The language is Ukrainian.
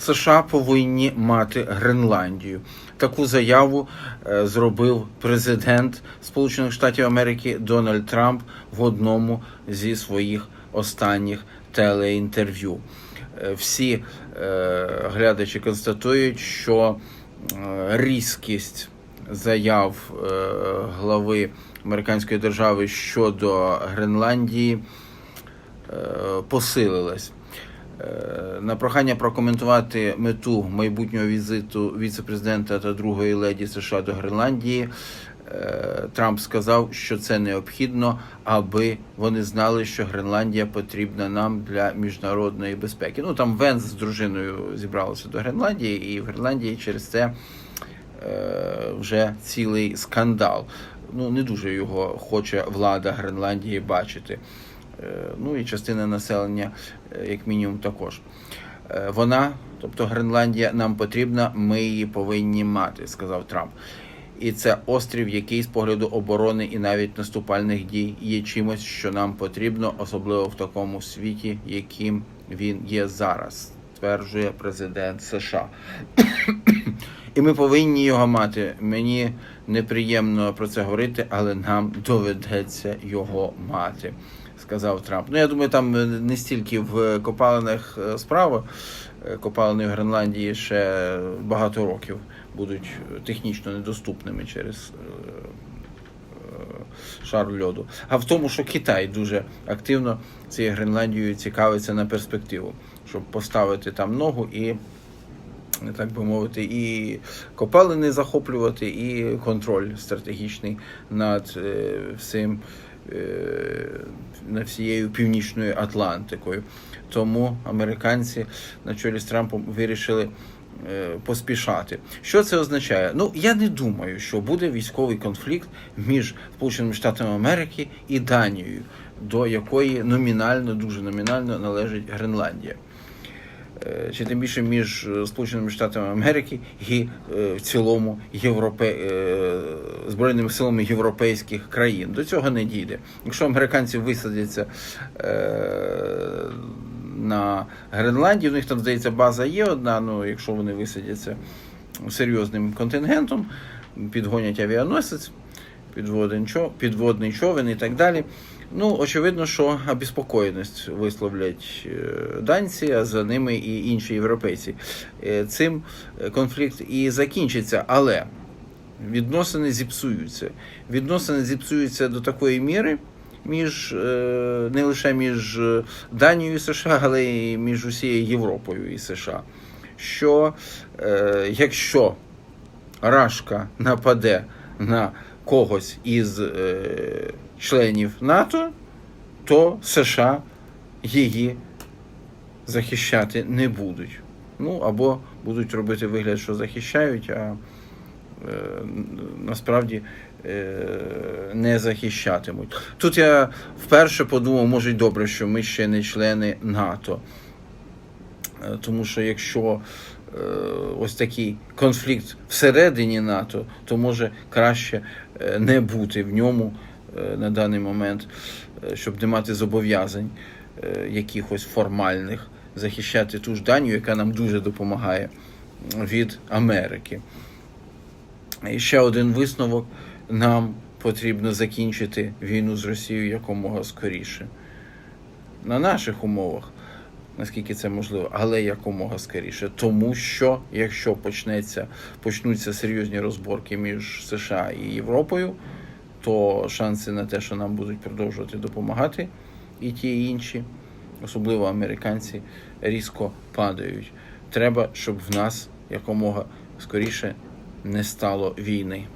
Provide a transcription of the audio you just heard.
США повинні мати Гренландію. Таку заяву е, зробив президент Сполучених Штатів Америки Дональд Трамп в одному зі своїх останніх телеінтерв'ю. Е, Всі е, глядачі констатують, що різкість заяв глави американської держави щодо Гренландії посилилась. Е, На прохання прокоментувати мету майбутнього візиту віце-президента та другої леді США до Гренландії. е, Трамп сказав, що це необхідно, аби вони знали, що Гренландія потрібна нам для міжнародної безпеки. Ну там Венс з дружиною зібралися до Гренландії, і в Гренландії через це е, вже цілий скандал. Ну не дуже його хоче влада Гренландії бачити. Е, Ну і частина населення, е, як мінімум, також. Е, Вона, тобто Гренландія, нам потрібна, ми її повинні мати, сказав Трамп. І це острів, який з погляду оборони і навіть наступальних дій є чимось, що нам потрібно, особливо в такому світі, яким він є зараз, стверджує президент США. І ми повинні його мати. Мені неприємно про це говорити, але нам доведеться його мати, сказав Трамп. Ну я думаю, там не стільки в копалинах е, справа. Е, Копалини в Гренландії ще багато років будуть технічно недоступними через е, е, шар льоду. А в тому, що Китай дуже активно цією Гренландією цікавиться на перспективу, щоб поставити там ногу і так би мовити, і копалини захоплювати, і контроль стратегічний над е, всім е, над всією північною Атлантикою. Тому американці на чолі з Трампом вирішили е, поспішати. Що це означає? Ну я не думаю, що буде військовий конфлікт між Сполученими Штатами Америки і Данією, до якої номінально, дуже номінально належить Гренландія. Е, Чи тим більше між е, Сполученими Штатами Америки і е, в цілому Європе... Збройними силами європейських країн. До цього не дійде. Якщо американці висадяться на Гренландії, у них там, здається, база є одна, ну якщо вони висадяться серйозним контингентом, підгонять авіаносець, підводний човен і так далі. Ну, очевидно, що обіспокоєність висловлять е, данці, а за ними і інші європейці. Е, Цим е, конфлікт і закінчиться, але відносини зіпсуються. Відносини зіпсуються до такої міри між не лише між Данією і США, але й між усією Європою і США. Що якщо Рашка нападе на когось із е, членів НАТО, то США її захищати не будуть. Ну або будуть робити вигляд, що захищають, а е, насправді е, не захищатимуть. Тут я вперше подумав, може й добре, що ми ще не члени НАТО. Е, Тому що якщо ось такий конфлікт всередині НАТО, то може краще е, не бути в ньому е, на даний момент, е, щоб не мати зобов'язань е, якихось формальних захищати ту ж Данію, яка нам дуже допомагає від Америки. І ще один висновок: нам потрібно закінчити війну з Росією якомога скоріше. На наших умовах наскільки це можливо, але якомога скоріше. Тому що якщо почнеться, почнуться серйозні розборки між США і Європою, то шанси на те, що нам будуть продовжувати допомагати, і ті, і інші, особливо американці, різко падають. Треба, щоб в нас якомога скоріше не стало війни.